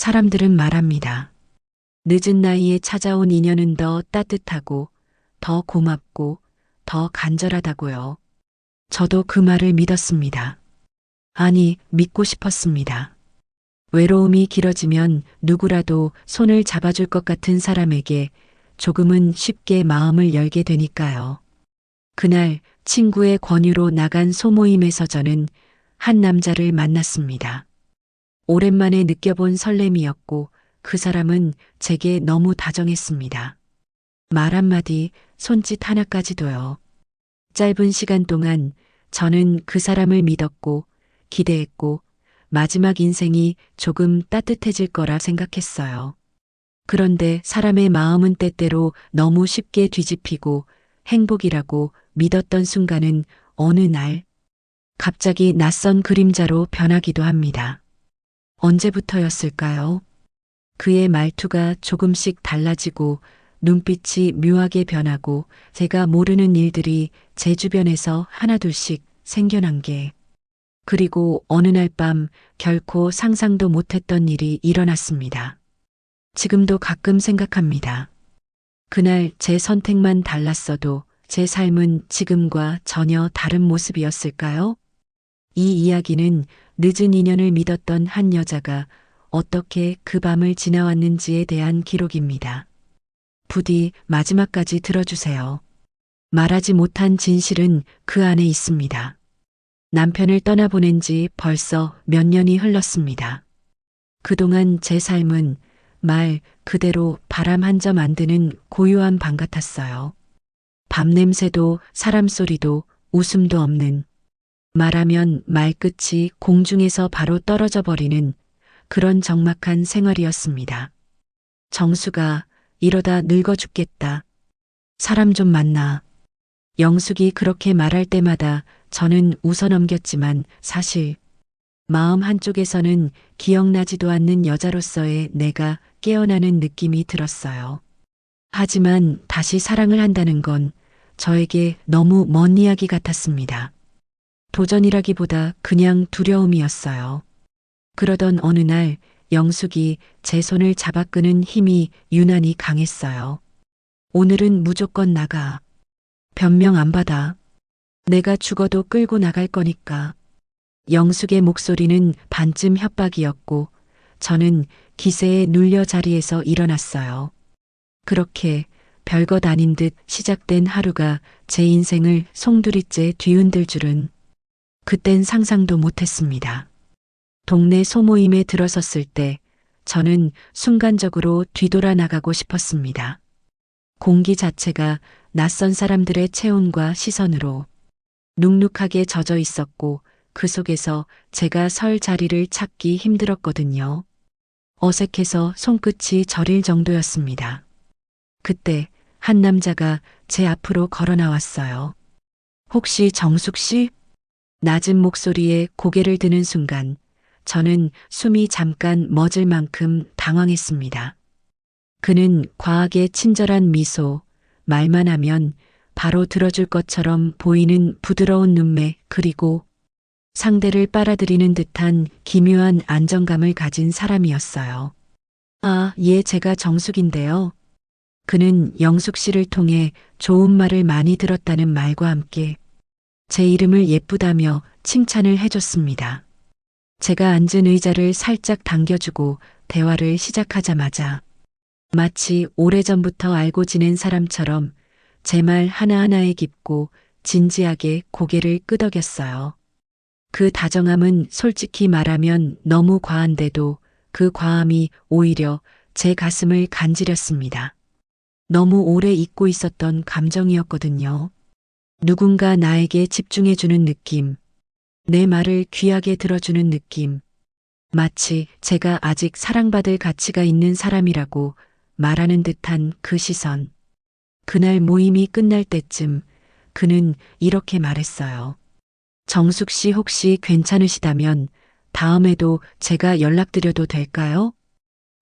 사람들은 말합니다. 늦은 나이에 찾아온 인연은 더 따뜻하고 더 고맙고 더 간절하다고요. 저도 그 말을 믿었습니다. 아니, 믿고 싶었습니다. 외로움이 길어지면 누구라도 손을 잡아줄 것 같은 사람에게 조금은 쉽게 마음을 열게 되니까요. 그날 친구의 권유로 나간 소모임에서 저는 한 남자를 만났습니다. 오랜만에 느껴본 설렘이었고 그 사람은 제게 너무 다정했습니다. 말 한마디, 손짓 하나까지도요. 짧은 시간 동안 저는 그 사람을 믿었고 기대했고 마지막 인생이 조금 따뜻해질 거라 생각했어요. 그런데 사람의 마음은 때때로 너무 쉽게 뒤집히고 행복이라고 믿었던 순간은 어느 날 갑자기 낯선 그림자로 변하기도 합니다. 언제부터였을까요? 그의 말투가 조금씩 달라지고 눈빛이 묘하게 변하고 제가 모르는 일들이 제 주변에서 하나둘씩 생겨난 게 그리고 어느 날 밤 결코 상상도 못했던 일이 일어났습니다. 지금도 가끔 생각합니다. 그날 제 선택만 달랐어도 제 삶은 지금과 전혀 다른 모습이었을까요? 이 이야기는 늦은 인연을 믿었던 한 여자가 어떻게 그 밤을 지나왔는지에 대한 기록입니다. 부디 마지막까지 들어주세요. 말하지 못한 진실은 그 안에 있습니다. 남편을 떠나보낸 지 벌써 몇 년이 흘렀습니다. 그동안 제 삶은 말 그대로 바람 한 점 안 드는 고요한 방 같았어요. 밤 냄새도 사람 소리도 웃음도 없는 말하면 말끝이 공중에서 바로 떨어져 버리는 그런 적막한 생활이었습니다. 정수가 이러다 늙어 죽겠다. 사람 좀 만나. 영숙이 그렇게 말할 때마다 저는 웃어 넘겼지만 사실 마음 한쪽에서는 기억나지도 않는 여자로서의 내가 깨어나는 느낌이 들었어요. 하지만 다시 사랑을 한다는 건 저에게 너무 먼 이야기 같았습니다. 도전이라기보다 그냥 두려움이었어요. 그러던 어느 날 영숙이 제 손을 잡아 끄는 힘이 유난히 강했어요. 오늘은 무조건 나가. 변명 안 받아. 내가 죽어도 끌고 나갈 거니까. 영숙의 목소리는 반쯤 협박이었고 저는 기세에 눌려 자리에서 일어났어요. 그렇게 별것 아닌 듯 시작된 하루가 제 인생을 송두리째 뒤흔들 줄은 그땐 상상도 못했습니다. 동네 소모임에 들어섰을 때 저는 순간적으로 뒤돌아 나가고 싶었습니다. 공기 자체가 낯선 사람들의 체온과 시선으로 눅눅하게 젖어 있었고 그 속에서 제가 설 자리를 찾기 힘들었거든요. 어색해서 손끝이 저릴 정도였습니다. 그때 한 남자가 제 앞으로 걸어 나왔어요. 혹시 정숙 씨? 낮은 목소리에 고개를 드는 순간 저는 숨이 잠깐 멎을 만큼 당황했습니다. 그는 과하게 친절한 미소, 말만 하면 바로 들어줄 것처럼 보이는 부드러운 눈매 그리고 상대를 빨아들이는 듯한 기묘한 안정감을 가진 사람이었어요. 아, 예, 제가 정숙인데요. 그는 영숙 씨를 통해 좋은 말을 많이 들었다는 말과 함께 제 이름을 예쁘다며 칭찬을 해줬습니다. 제가 앉은 의자를 살짝 당겨주고 대화를 시작하자마자 마치 오래전부터 알고 지낸 사람처럼 제 말 하나하나에 깊고 진지하게 고개를 끄덕였어요. 그 다정함은 솔직히 말하면 너무 과한데도 그 과함이 오히려 제 가슴을 간지렸습니다. 너무 오래 잊고 있었던 감정이었거든요. 누군가 나에게 집중해주는 느낌, 내 말을 귀하게 들어주는 느낌, 마치 제가 아직 사랑받을 가치가 있는 사람이라고 말하는 듯한 그 시선. 그날 모임이 끝날 때쯤 그는 이렇게 말했어요. 정숙 씨 혹시 괜찮으시다면 다음에도 제가 연락드려도 될까요?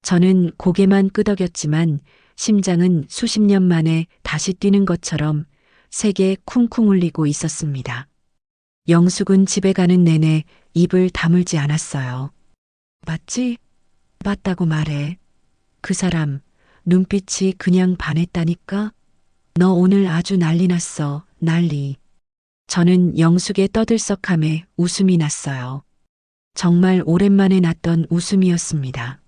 저는 고개만 끄덕였지만 심장은 수십 년 만에 다시 뛰는 것처럼 세게 쿵쿵 울리고 있었습니다. 영숙은 집에 가는 내내 입을 다물지 않았어요. 맞지? 봤다고 말해. 그 사람, 눈빛이 그냥 반했다니까? 너 오늘 아주 난리 났어, 난리. 저는 영숙의 떠들썩함에 웃음이 났어요. 정말 오랜만에 났던 웃음이었습니다.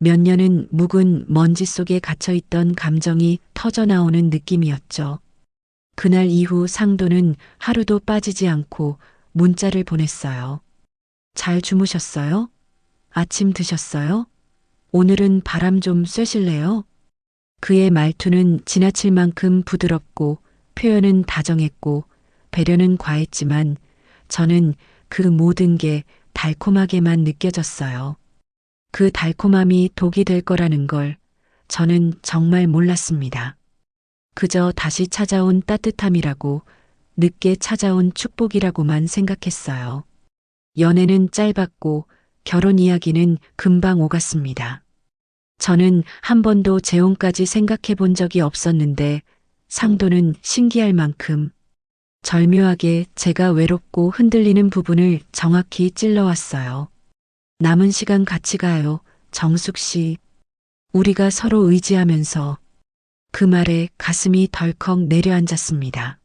몇 년은 묵은 먼지 속에 갇혀있던 감정이 터져나오는 느낌이었죠. 그날 이후 상도는 하루도 빠지지 않고 문자를 보냈어요. 잘 주무셨어요? 아침 드셨어요? 오늘은 바람 좀 쐬실래요? 그의 말투는 지나칠 만큼 부드럽고 표현은 다정했고 배려는 과했지만 저는 그 모든 게 달콤하게만 느껴졌어요. 그 달콤함이 독이 될 거라는 걸 저는 정말 몰랐습니다. 그저 다시 찾아온 따뜻함이라고 늦게 찾아온 축복이라고만 생각했어요. 연애는 짧았고 결혼 이야기는 금방 오갔습니다. 저는 한 번도 재혼까지 생각해 본 적이 없었는데 상도는 신기할 만큼 절묘하게 제가 외롭고 흔들리는 부분을 정확히 찔러왔어요. 남은 시간 같이 가요. 정숙 씨. 우리가 서로 의지하면서 그 말에 가슴이 덜컥 내려앉았습니다.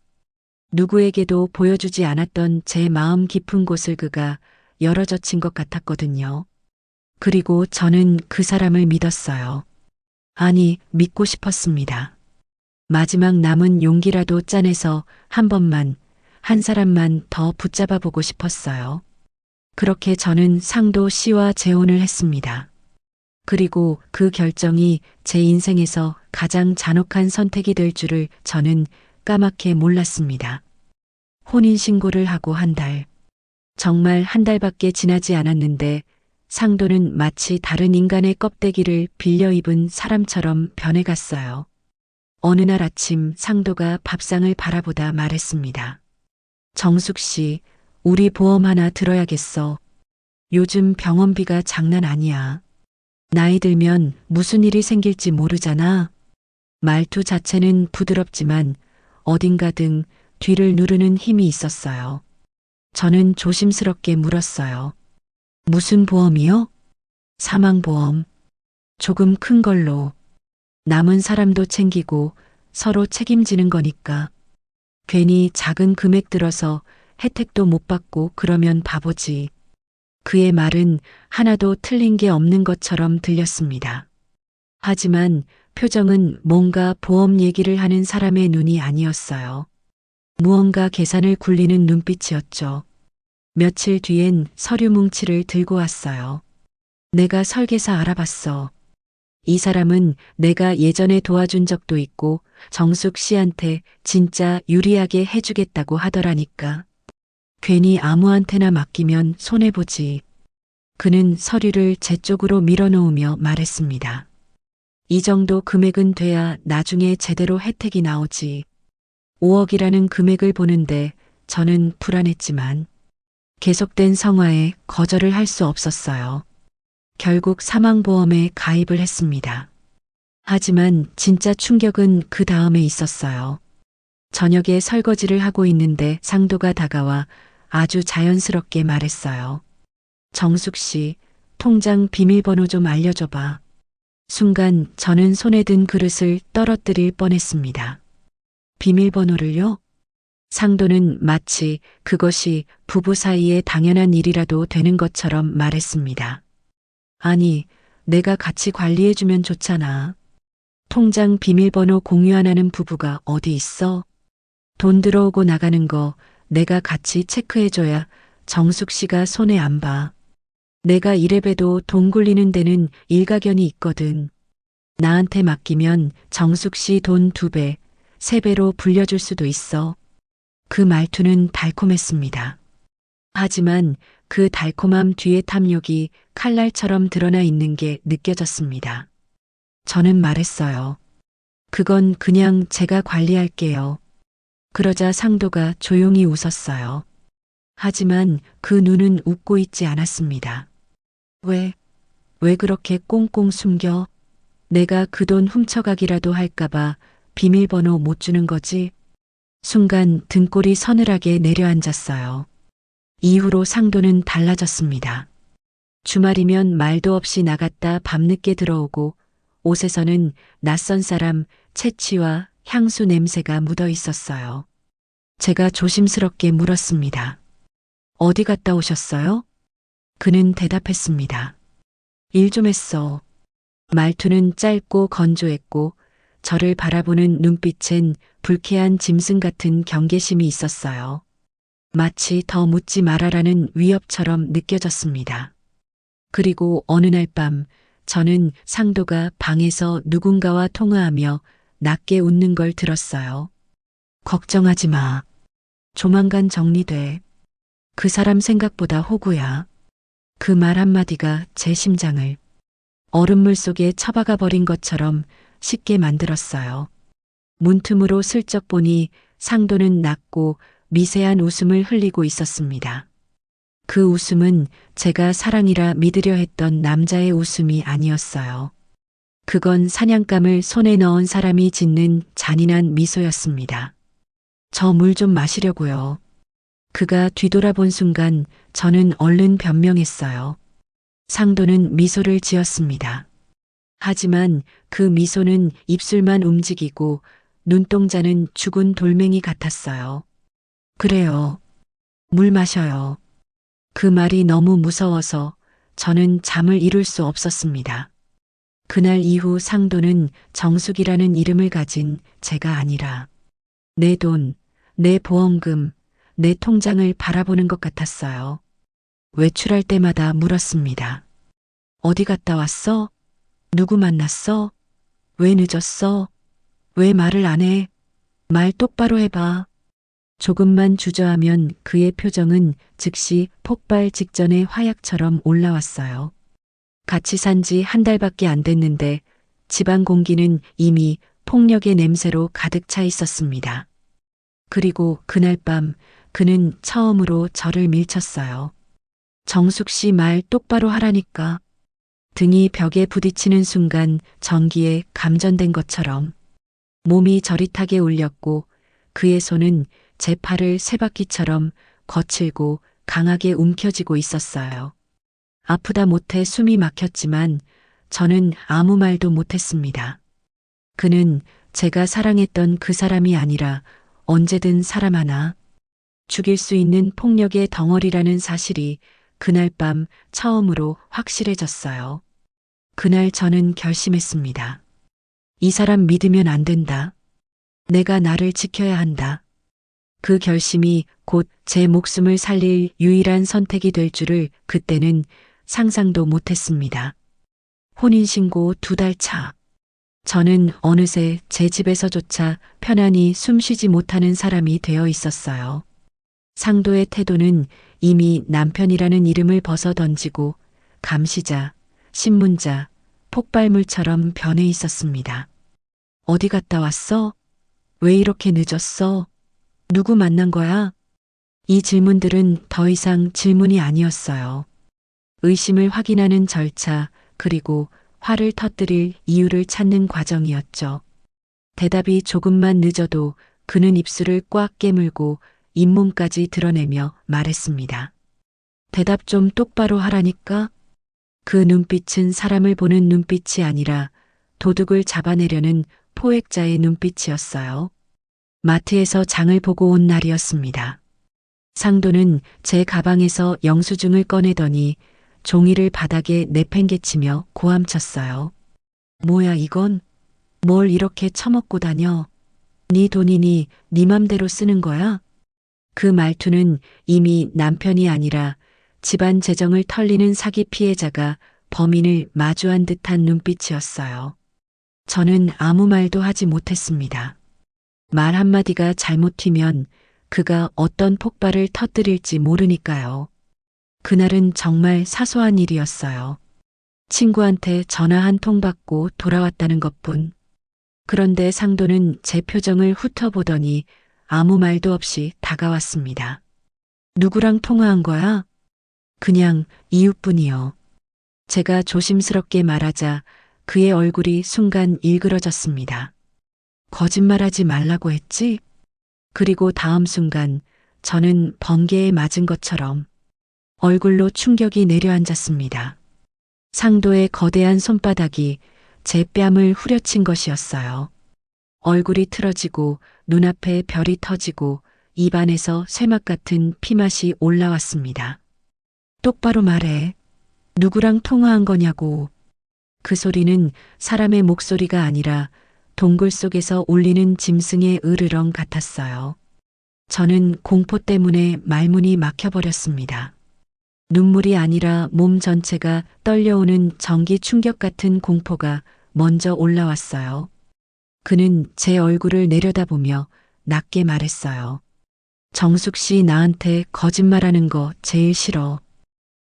누구에게도 보여주지 않았던 제 마음 깊은 곳을 그가 열어젖힌 것 같았거든요. 그리고 저는 그 사람을 믿었어요. 아니, 믿고 싶었습니다. 마지막 남은 용기라도 짜내서 한 번만, 한 사람만 더 붙잡아 보고 싶었어요. 그렇게 저는 상도 씨와 재혼을 했습니다. 그리고 그 결정이 제 인생에서 가장 잔혹한 선택이 될 줄을 저는 까맣게 몰랐습니다. 혼인신고를 하고 한 달. 정말 한 달밖에 지나지 않았는데 상도는 마치 다른 인간의 껍데기를 빌려 입은 사람처럼 변해갔어요. 어느 날 아침 상도가 밥상을 바라보다 말했습니다. 정숙 씨, 우리 보험 하나 들어야겠어. 요즘 병원비가 장난 아니야. 나이 들면 무슨 일이 생길지 모르잖아. 말투 자체는 부드럽지만 어딘가 등 뒤를 누르는 힘이 있었어요. 저는 조심스럽게 물었어요. 무슨 보험이요? 사망보험. 조금 큰 걸로. 남은 사람도 챙기고 서로 책임지는 거니까. 괜히 작은 금액 들어서 혜택도 못 받고 그러면 바보지. 그의 말은 하나도 틀린 게 없는 것처럼 들렸습니다. 하지만 표정은 뭔가 보험 얘기를 하는 사람의 눈이 아니었어요. 무언가 계산을 굴리는 눈빛이었죠. 며칠 뒤엔 서류 뭉치를 들고 왔어요. 내가 설계사 알아봤어. 이 사람은 내가 예전에 도와준 적도 있고 정숙 씨한테 진짜 유리하게 해주겠다고 하더라니까. 괜히 아무한테나 맡기면 손해보지. 그는 서류를 제 쪽으로 밀어놓으며 말했습니다. 이 정도 금액은 돼야 나중에 제대로 혜택이 나오지. 5억이라는 금액을 보는데 저는 불안했지만 계속된 성화에 거절을 할 수 없었어요. 결국 사망보험에 가입을 했습니다. 하지만 진짜 충격은 그 다음에 있었어요. 저녁에 설거지를 하고 있는데 상도가 다가와 아주 자연스럽게 말했어요. 정숙 씨, 통장 비밀번호 좀 알려줘봐. 순간 저는 손에 든 그릇을 떨어뜨릴 뻔했습니다. 비밀번호를요? 상도는 마치 그것이 부부 사이에 당연한 일이라도 되는 것처럼 말했습니다. 아니, 내가 같이 관리해주면 좋잖아. 통장 비밀번호 공유 안 하는 부부가 어디 있어? 돈 들어오고 나가는 거 내가 같이 체크해줘야 정숙 씨가 손에 안 봐. 내가 이래봬도 돈 굴리는 데는 일가견이 있거든. 나한테 맡기면 정숙 씨 돈 두 배, 세 배로 불려줄 수도 있어. 그 말투는 달콤했습니다. 하지만 그 달콤함 뒤에 탐욕이 칼날처럼 드러나 있는 게 느껴졌습니다. 저는 말했어요. 그건 그냥 제가 관리할게요. 그러자 상도가 조용히 웃었어요. 하지만 그 눈은 웃고 있지 않았습니다. 왜, 왜 그렇게 꽁꽁 숨겨? 내가 그 돈 훔쳐가기라도 할까봐 비밀번호 못 주는 거지? 순간 등골이 서늘하게 내려앉았어요. 이후로 상도는 달라졌습니다. 주말이면 말도 없이 나갔다 밤늦게 들어오고 옷에서는 낯선 사람 채취와 향수 냄새가 묻어 있었어요. 제가 조심스럽게 물었습니다. 어디 갔다 오셨어요? 그는 대답했습니다. 일 좀 했어. 말투는 짧고 건조했고 저를 바라보는 눈빛엔 불쾌한 짐승 같은 경계심이 있었어요. 마치 더 묻지 말아라는 위협처럼 느껴졌습니다. 그리고 어느 날 밤 저는 상도가 방에서 누군가와 통화하며 낮게 웃는 걸 들었어요. 걱정하지 마. 조만간 정리돼. 그 사람 생각보다 호구야. 그 말 한마디가 제 심장을 얼음물 속에 처박아 버린 것처럼 쉽게 만들었어요. 문틈으로 슬쩍 보니 상도는 낮고 미세한 웃음을 흘리고 있었습니다. 그 웃음은 제가 사랑이라 믿으려 했던 남자의 웃음이 아니었어요. 그건 사냥감을 손에 넣은 사람이 짓는 잔인한 미소였습니다. 저 물 좀 마시려고요. 그가 뒤돌아본 순간 저는 얼른 변명했어요. 상도는 미소를 지었습니다. 하지만 그 미소는 입술만 움직이고 눈동자는 죽은 돌멩이 같았어요. 그래요. 물 마셔요. 그 말이 너무 무서워서 저는 잠을 이룰 수 없었습니다. 그날 이후 상도는 정숙이라는 이름을 가진 제가 아니라 내 돈, 내 보험금, 내 통장을 바라보는 것 같았어요. 외출할 때마다 물었습니다. 어디 갔다 왔어? 누구 만났어? 왜 늦었어? 왜 말을 안 해? 말 똑바로 해봐. 조금만 주저하면 그의 표정은 즉시 폭발 직전의 화약처럼 올라왔어요. 같이 산 지 한 달밖에 안 됐는데 집안 공기는 이미 폭력의 냄새로 가득 차 있었습니다. 그리고 그날 밤 그는 처음으로 저를 밀쳤어요. 정숙 씨 말 똑바로 하라니까. 등이 벽에 부딪히는 순간 전기에 감전된 것처럼 몸이 저릿하게 울렸고 그의 손은 제 팔을 세 바퀴처럼 거칠고 강하게 움켜쥐고 있었어요. 아프다 못해 숨이 막혔지만 저는 아무 말도 못했습니다. 그는 제가 사랑했던 그 사람이 아니라 언제든 사람 하나 죽일 수 있는 폭력의 덩어리라는 사실이 그날 밤 처음으로 확실해졌어요. 그날 저는 결심했습니다. 이 사람 믿으면 안 된다. 내가 나를 지켜야 한다. 그 결심이 곧 제 목숨을 살릴 유일한 선택이 될 줄을 그때는 상상도 못했습니다. 혼인신고 두 달 차. 저는 어느새 제 집에서조차 편안히 숨 쉬지 못하는 사람이 되어 있었어요. 상도의 태도는 이미 남편이라는 이름을 벗어 던지고 감시자, 신문자, 폭발물처럼 변해 있었습니다. 어디 갔다 왔어? 왜 이렇게 늦었어? 누구 만난 거야? 이 질문들은 더 이상 질문이 아니었어요. 의심을 확인하는 절차, 그리고 화를 터뜨릴 이유를 찾는 과정이었죠. 대답이 조금만 늦어도 그는 입술을 꽉 깨물고 잇몸까지 드러내며 말했습니다. 대답 좀 똑바로 하라니까? 그 눈빛은 사람을 보는 눈빛이 아니라 도둑을 잡아내려는 포획자의 눈빛이었어요. 마트에서 장을 보고 온 날이었습니다. 상도는 제 가방에서 영수증을 꺼내더니 종이를 바닥에 내팽개치며 고함쳤어요. 뭐야 이건? 뭘 이렇게 처먹고 다녀? 네 돈이니 네 맘대로 쓰는 거야? 그 말투는 이미 남편이 아니라 집안 재정을 털리는 사기 피해자가 범인을 마주한 듯한 눈빛이었어요. 저는 아무 말도 하지 못했습니다. 말 한마디가 잘못 튀면 그가 어떤 폭발을 터뜨릴지 모르니까요. 그날은 정말 사소한 일이었어요. 친구한테 전화 한 통 받고 돌아왔다는 것뿐. 그런데 상도는 제 표정을 훑어보더니 아무 말도 없이 다가왔습니다. 누구랑 통화한 거야? 그냥 이웃뿐이요. 제가 조심스럽게 말하자 그의 얼굴이 순간 일그러졌습니다. 거짓말하지 말라고 했지? 그리고 다음 순간 저는 번개에 맞은 것처럼 얼굴로 충격이 내려앉았습니다. 상도의 거대한 손바닥이 제 뺨을 후려친 것이었어요. 얼굴이 틀어지고 눈앞에 별이 터지고 입안에서 쇠막 같은 피맛이 올라왔습니다. 똑바로 말해. 누구랑 통화한 거냐고. 그 소리는 사람의 목소리가 아니라 동굴 속에서 울리는 짐승의 으르렁 같았어요. 저는 공포 때문에 말문이 막혀버렸습니다. 눈물이 아니라 몸 전체가 떨려오는 전기 충격 같은 공포가 먼저 올라왔어요. 그는 제 얼굴을 내려다보며 낮게 말했어요. 정숙 씨 나한테 거짓말하는 거 제일 싫어.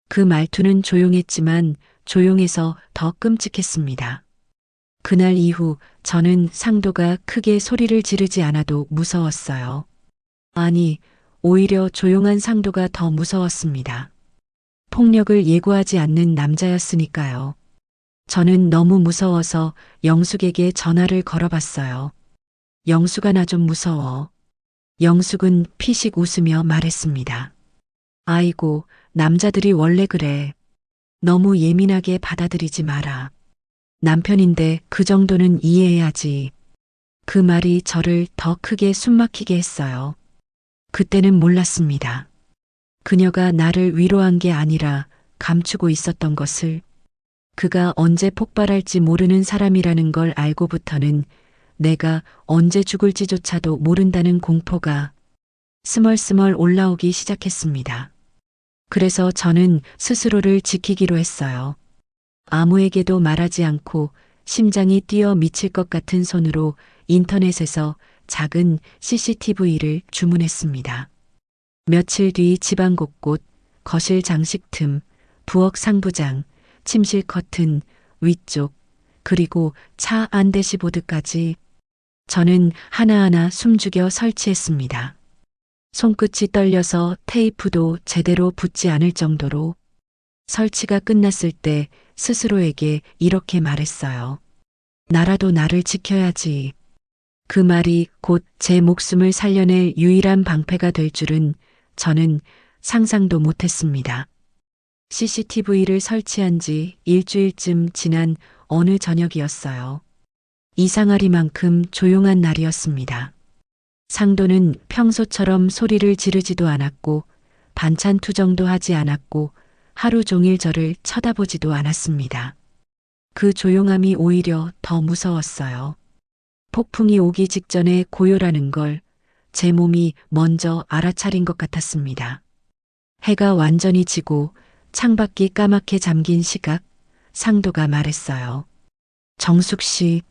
그 말투는 조용했지만 조용해서 더 끔찍했습니다. 그날 이후 저는 상도가 크게 소리를 지르지 않아도 무서웠어요. 아니, 오히려 조용한 상도가 더 무서웠습니다. 폭력을 예고하지 않는 남자였으니까요. 저는 너무 무서워서 영숙에게 전화를 걸어봤어요. 영숙아 나 좀 무서워. 영숙은 피식 웃으며 말했습니다. 아이고, 남자들이 원래 그래. 너무 예민하게 받아들이지 마라. 남편인데 그 정도는 이해해야지. 그 말이 저를 더 크게 숨막히게 했어요. 그때는 몰랐습니다. 그녀가 나를 위로한 게 아니라 감추고 있었던 것을 그가 언제 폭발할지 모르는 사람이라는 걸 알고부터는 내가 언제 죽을지조차도 모른다는 공포가 스멀스멀 올라오기 시작했습니다. 그래서 저는 스스로를 지키기로 했어요. 아무에게도 말하지 않고 심장이 뛰어 미칠 것 같은 손으로 인터넷에서 작은 CCTV를 주문했습니다. 며칠 뒤 집안 곳곳, 거실 장식 틈, 부엌 상부장, 침실 커튼, 위쪽, 그리고 차 안 대시보드까지 저는 하나하나 숨죽여 설치했습니다. 손끝이 떨려서 테이프도 제대로 붙지 않을 정도로 설치가 끝났을 때 스스로에게 이렇게 말했어요. 나라도 나를 지켜야지. 그 말이 곧 제 목숨을 살려낼 유일한 방패가 될 줄은 저는 상상도 못했습니다. CCTV를 설치한 지 일주일쯤 지난 어느 저녁이었어요. 이상하리만큼 조용한 날이었습니다. 상도는 평소처럼 소리를 지르지도 않았고 반찬 투정도 하지 않았고 하루 종일 저를 쳐다보지도 않았습니다. 그 조용함이 오히려 더 무서웠어요. 폭풍이 오기 직전에 고요라는 걸 제 몸이 먼저 알아차린 것 같았습니다. 해가 완전히 지고 창밖이 까맣게 잠긴 시각, 상도가 말했어요. 정숙 씨,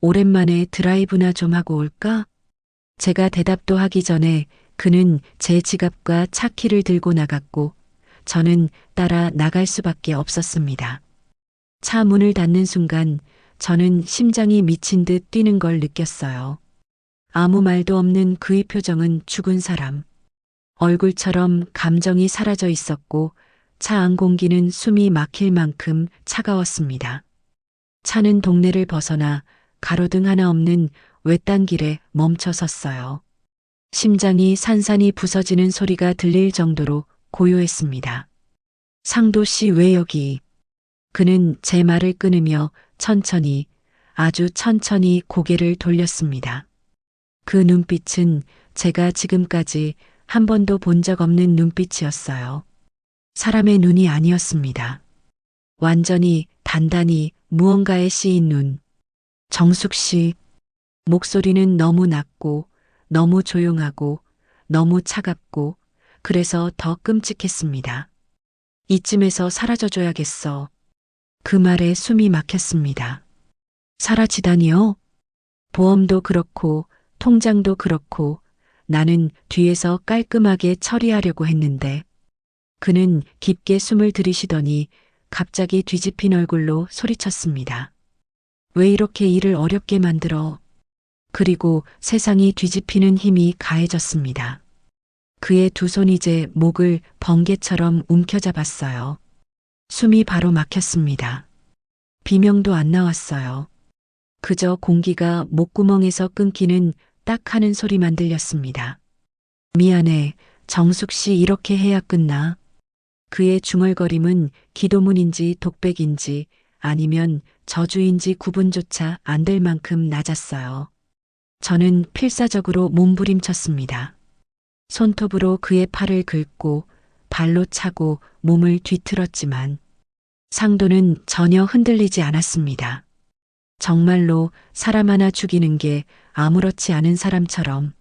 오랜만에 드라이브나 좀 하고 올까? 제가 대답도 하기 전에 그는 제 지갑과 차키를 들고 나갔고 저는 따라 나갈 수밖에 없었습니다. 차 문을 닫는 순간 저는 심장이 미친 듯 뛰는 걸 느꼈어요. 아무 말도 없는 그의 표정은 죽은 사람. 얼굴처럼 감정이 사라져 있었고 차 안 공기는 숨이 막힐 만큼 차가웠습니다. 차는 동네를 벗어나 가로등 하나 없는 외딴 길에 멈춰 섰어요. 심장이 산산이 부서지는 소리가 들릴 정도로 고요했습니다. 상도 씨 왜 여기? 그는 제 말을 끊으며 천천히, 아주 천천히 고개를 돌렸습니다. 그 눈빛은 제가 지금까지 한 번도 본 적 없는 눈빛이었어요. 사람의 눈이 아니었습니다. 완전히 단단히 무언가에 씌인 눈. 정숙 씨, 목소리는 너무 낮고, 너무 조용하고, 너무 차갑고, 그래서 더 끔찍했습니다. 이쯤에서 사라져줘야겠어. 그 말에 숨이 막혔습니다. 사라지다니요? 보험도 그렇고, 통장도 그렇고, 나는 뒤에서 깔끔하게 처리하려고 했는데, 그는 깊게 숨을 들이쉬더니 갑자기 뒤집힌 얼굴로 소리쳤습니다. 왜 이렇게 일을 어렵게 만들어? 그리고 세상이 뒤집히는 힘이 가해졌습니다. 그의 두 손 이 제 목을 번개처럼 움켜잡았어요. 숨이 바로 막혔습니다. 비명도 안 나왔어요. 그저 공기가 목구멍에서 끊기는 딱 하는 소리만 들렸습니다. 미안해, 정숙 씨 이렇게 해야 끝나. 그의 중얼거림은 기도문인지 독백인지 아니면 저주인지 구분조차 안 될 만큼 낮았어요. 저는 필사적으로 몸부림쳤습니다. 손톱으로 그의 팔을 긁고 발로 차고 몸을 뒤틀었지만 상도는 전혀 흔들리지 않았습니다. 정말로 사람 하나 죽이는 게 아무렇지 않은 사람처럼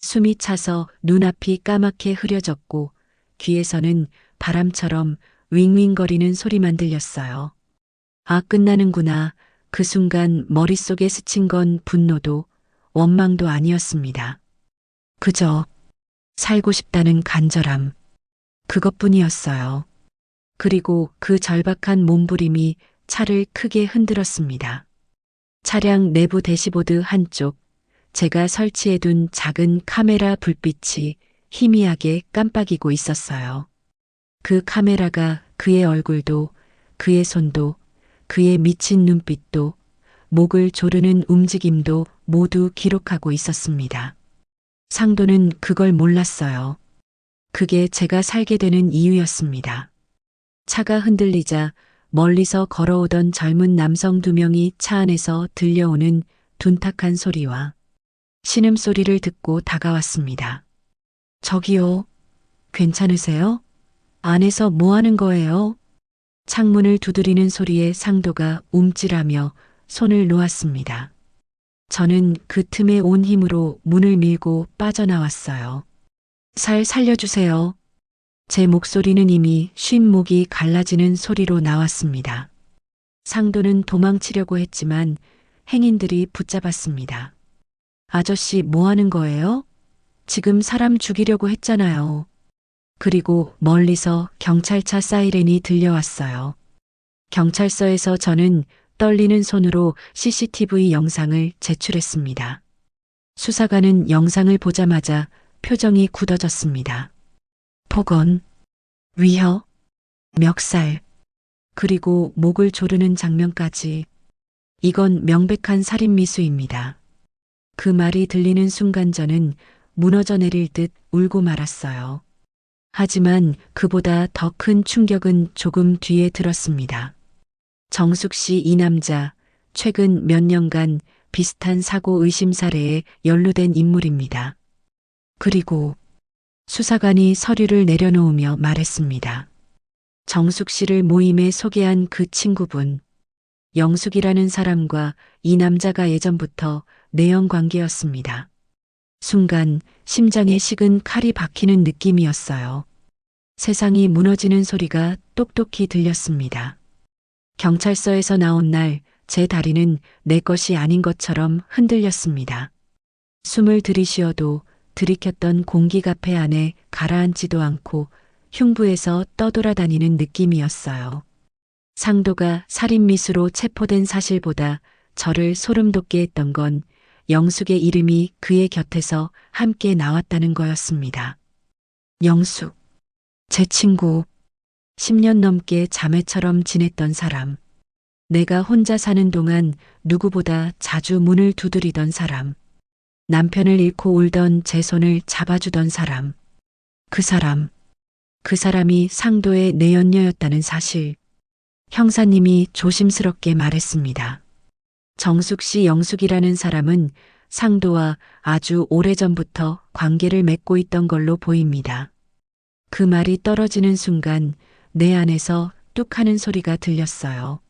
숨이 차서 눈앞이 까맣게 흐려졌고 귀에서는 바람처럼 윙윙거리는 소리만 들렸어요. 아, 끝나는구나. 그 순간 머릿속에 스친 건 분노도 원망도 아니었습니다. 그저 살고 싶다는 간절함. 그것뿐이었어요. 그리고 그 절박한 몸부림이 차를 크게 흔들었습니다. 차량 내부 대시보드 한쪽, 제가 설치해둔 작은 카메라 불빛이 희미하게 깜빡이고 있었어요. 그 카메라가 그의 얼굴도, 그의 손도, 그의 미친 눈빛도, 목을 조르는 움직임도 모두 기록하고 있었습니다. 상도는 그걸 몰랐어요. 그게 제가 살게 되는 이유였습니다. 차가 흔들리자 멀리서 걸어오던 젊은 남성 두 명이 차 안에서 들려오는 둔탁한 소리와 신음소리를 듣고 다가왔습니다. 저기요, 괜찮으세요? 안에서 뭐 하는 거예요? 창문을 두드리는 소리에 상도가 움찔하며 손을 놓았습니다. 저는 그 틈에 온 힘으로 문을 밀고 빠져나왔어요. 살 살려주세요. 제 목소리는 이미 쉰 목이 갈라지는 소리로 나왔습니다. 상도는 도망치려고 했지만 행인들이 붙잡았습니다. 아저씨 뭐 하는 거예요? 지금 사람 죽이려고 했잖아요. 그리고 멀리서 경찰차 사이렌이 들려왔어요. 경찰서에서 저는 떨리는 손으로 CCTV 영상을 제출했습니다. 수사관은 영상을 보자마자 표정이 굳어졌습니다. 폭언, 위협, 멱살, 그리고 목을 조르는 장면까지 이건 명백한 살인 미수입니다. 그 말이 들리는 순간 저는 무너져 내릴 듯 울고 말았어요. 하지만 그보다 더 큰 충격은 조금 뒤에 들었습니다. 정숙 씨 이 남자 최근 몇 년간 비슷한 사고 의심 사례에 연루된 인물입니다. 그리고 수사관이 서류를 내려놓으며 말했습니다. 정숙 씨를 모임에 소개한 그 친구분, 영숙이라는 사람과 이 남자가 예전부터 내연 관계였습니다. 순간 심장에 식은 칼이 박히는 느낌이었어요. 세상이 무너지는 소리가 똑똑히 들렸습니다. 경찰서에서 나온 날 제 다리는 내 것이 아닌 것처럼 흔들렸습니다. 숨을 들이쉬어도 들이켰던 공기가페 안에 가라앉지도 않고 흉부에서 떠돌아다니는 느낌이었어요. 상도가 살인미수로 체포된 사실보다 저를 소름 돋게 했던 건 영숙의 이름이 그의 곁에서 함께 나왔다는 거였습니다. 영숙. 제 친구. 10년 넘게 자매처럼 지냈던 사람. 내가 혼자 사는 동안 누구보다 자주 문을 두드리던 사람. 남편을 잃고 울던 제 손을 잡아주던 사람. 그 사람. 그 사람이 상도의 내연녀였다는 사실. 형사님이 조심스럽게 말했습니다. 정숙 씨 영숙이라는 사람은 상도와 아주 오래전부터 관계를 맺고 있던 걸로 보입니다. 그 말이 떨어지는 순간 내 안에서 뚝 하는 소리가 들렸어요.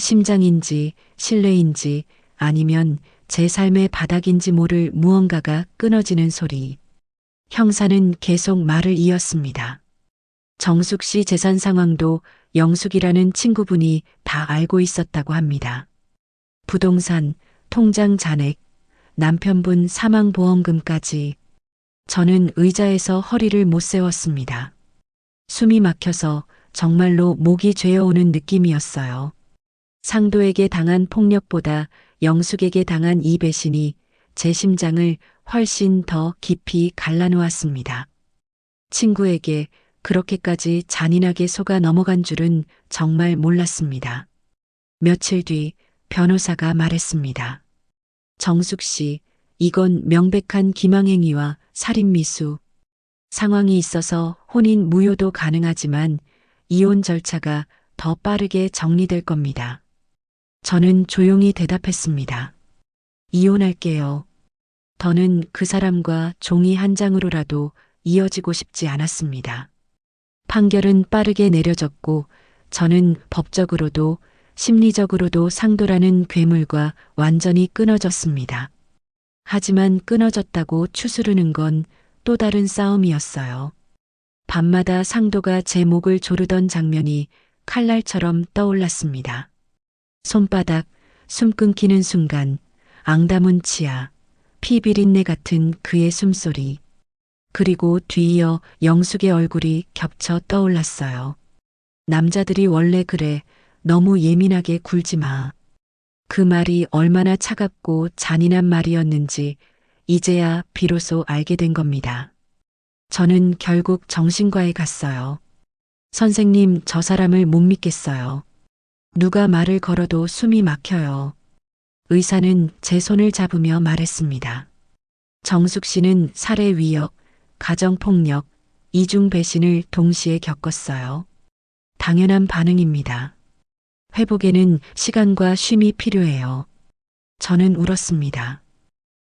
심장인지 신뢰인지 아니면 제 삶의 바닥인지 모를 무언가가 끊어지는 소리. 형사는 계속 말을 이었습니다. 정숙 씨 재산 상황도 영숙이라는 친구분이 다 알고 있었다고 합니다. 부동산, 통장 잔액, 남편분 사망보험금까지 저는 의자에서 허리를 못 세웠습니다. 숨이 막혀서 정말로 목이 죄어오는 느낌이었어요. 상도에게 당한 폭력보다 영숙에게 당한 이 배신이 제 심장을 훨씬 더 깊이 갈라놓았습니다. 친구에게 그렇게까지 잔인하게 속아 넘어간 줄은 정말 몰랐습니다. 며칠 뒤 변호사가 말했습니다. 정숙 씨, 이건 명백한 기망행위와 살인미수. 상황이 있어서 혼인 무효도 가능하지만 이혼 절차가 더 빠르게 정리될 겁니다. 저는 조용히 대답했습니다. 이혼할게요. 더는 그 사람과 종이 한 장으로라도 이어지고 싶지 않았습니다. 판결은 빠르게 내려졌고 저는 법적으로도 심리적으로도 상도라는 괴물과 완전히 끊어졌습니다. 하지만 끊어졌다고 추스르는 건 또 다른 싸움이었어요. 밤마다 상도가 제 목을 조르던 장면이 칼날처럼 떠올랐습니다. 손바닥, 숨 끊기는 순간, 앙다문 치아, 피 비린내 같은 그의 숨소리, 그리고 뒤이어 영숙의 얼굴이 겹쳐 떠올랐어요. 남자들이 원래 그래, 너무 예민하게 굴지 마. 그 말이 얼마나 차갑고 잔인한 말이었는지 이제야 비로소 알게 된 겁니다. 저는 결국 정신과에 갔어요. 선생님, 저 사람을 못 믿겠어요. 누가 말을 걸어도 숨이 막혀요. 의사는 제 손을 잡으며 말했습니다. 정숙 씨는 살해 위협, 가정폭력, 이중 배신을 동시에 겪었어요. 당연한 반응입니다. 회복에는 시간과 쉼이 필요해요. 저는 울었습니다.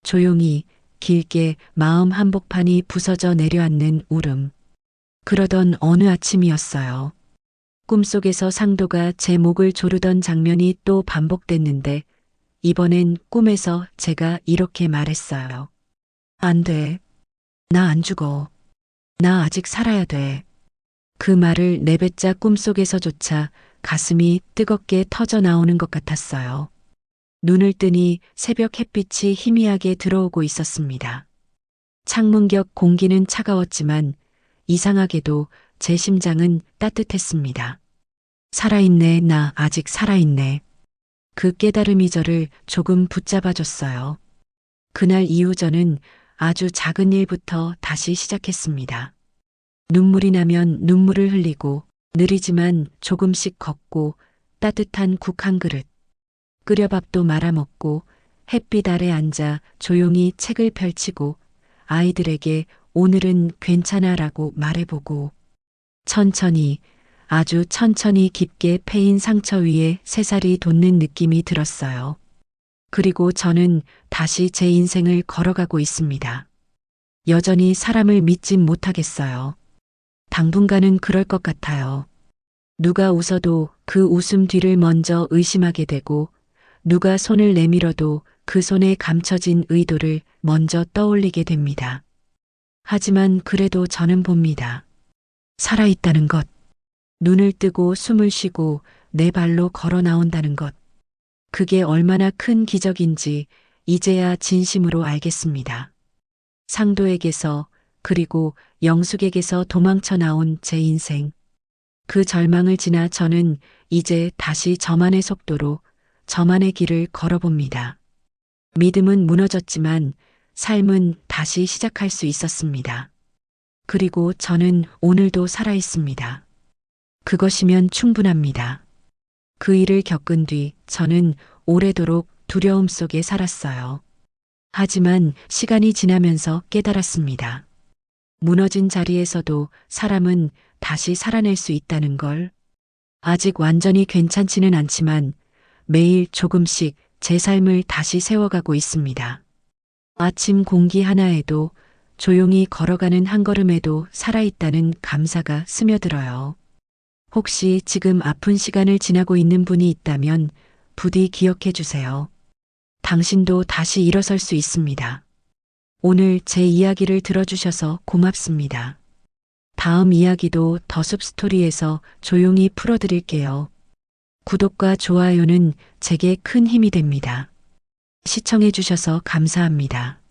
조용히, 길게 마음 한복판이 부서져 내려앉는 울음. 그러던 어느 아침이었어요. 꿈속에서 상도가 제 목을 조르던 장면이 또 반복됐는데, 이번엔 꿈에서 제가 이렇게 말했어요. 안 돼. 나 안 죽어. 나 아직 살아야 돼. 그 말을 내뱉자 꿈속에서조차 가슴이 뜨겁게 터져 나오는 것 같았어요. 눈을 뜨니 새벽 햇빛이 희미하게 들어오고 있었습니다. 창문 격 공기는 차가웠지만 이상하게도 제 심장은 따뜻했습니다. 살아있네, 나 아직 살아있네. 그 깨달음이 저를 조금 붙잡아줬어요. 그날 이후 저는 아주 작은 일부터 다시 시작했습니다. 눈물이 나면 눈물을 흘리고 느리지만 조금씩 걷고 따뜻한 국 한 그릇, 끓여밥도 말아먹고 햇빛 아래 앉아 조용히 책을 펼치고 아이들에게 오늘은 괜찮아 라고 말해보고 천천히 아주 천천히 깊게 패인 상처 위에 새살이 돋는 느낌이 들었어요. 그리고 저는 다시 제 인생을 걸어가고 있습니다. 여전히 사람을 믿진 못하겠어요. 당분간은 그럴 것 같아요. 누가 웃어도 그 웃음 뒤를 먼저 의심하게 되고 누가 손을 내밀어도 그 손에 감춰진 의도를 먼저 떠올리게 됩니다. 하지만 그래도 저는 봅니다. 살아있다는 것. 눈을 뜨고 숨을 쉬고 내 발로 걸어 나온다는 것. 그게 얼마나 큰 기적인지 이제야 진심으로 알겠습니다. 상도에게서 그리고 영숙에게서 도망쳐 나온 제 인생. 그 절망을 지나 저는 이제 다시 저만의 속도로 저만의 길을 걸어봅니다. 믿음은 무너졌지만 삶은 다시 시작할 수 있었습니다. 그리고 저는 오늘도 살아 있습니다. 그것이면 충분합니다. 그 일을 겪은 뒤 저는 오래도록 두려움 속에 살았어요. 하지만 시간이 지나면서 깨달았습니다. 무너진 자리에서도 사람은 다시 살아낼 수 있다는 걸. 아직 완전히 괜찮지는 않지만 매일 조금씩 제 삶을 다시 세워가고 있습니다. 아침 공기 하나에도 조용히 걸어가는 한 걸음에도 살아있다는 감사가 스며들어요. 혹시 지금 아픈 시간을 지나고 있는 분이 있다면 부디 기억해 주세요. 당신도 다시 일어설 수 있습니다. 오늘 제 이야기를 들어주셔서 고맙습니다. 다음 이야기도 더숲 스토리에서 조용히 풀어드릴게요. 구독과 좋아요는 제게 큰 힘이 됩니다. 시청해주셔서 감사합니다.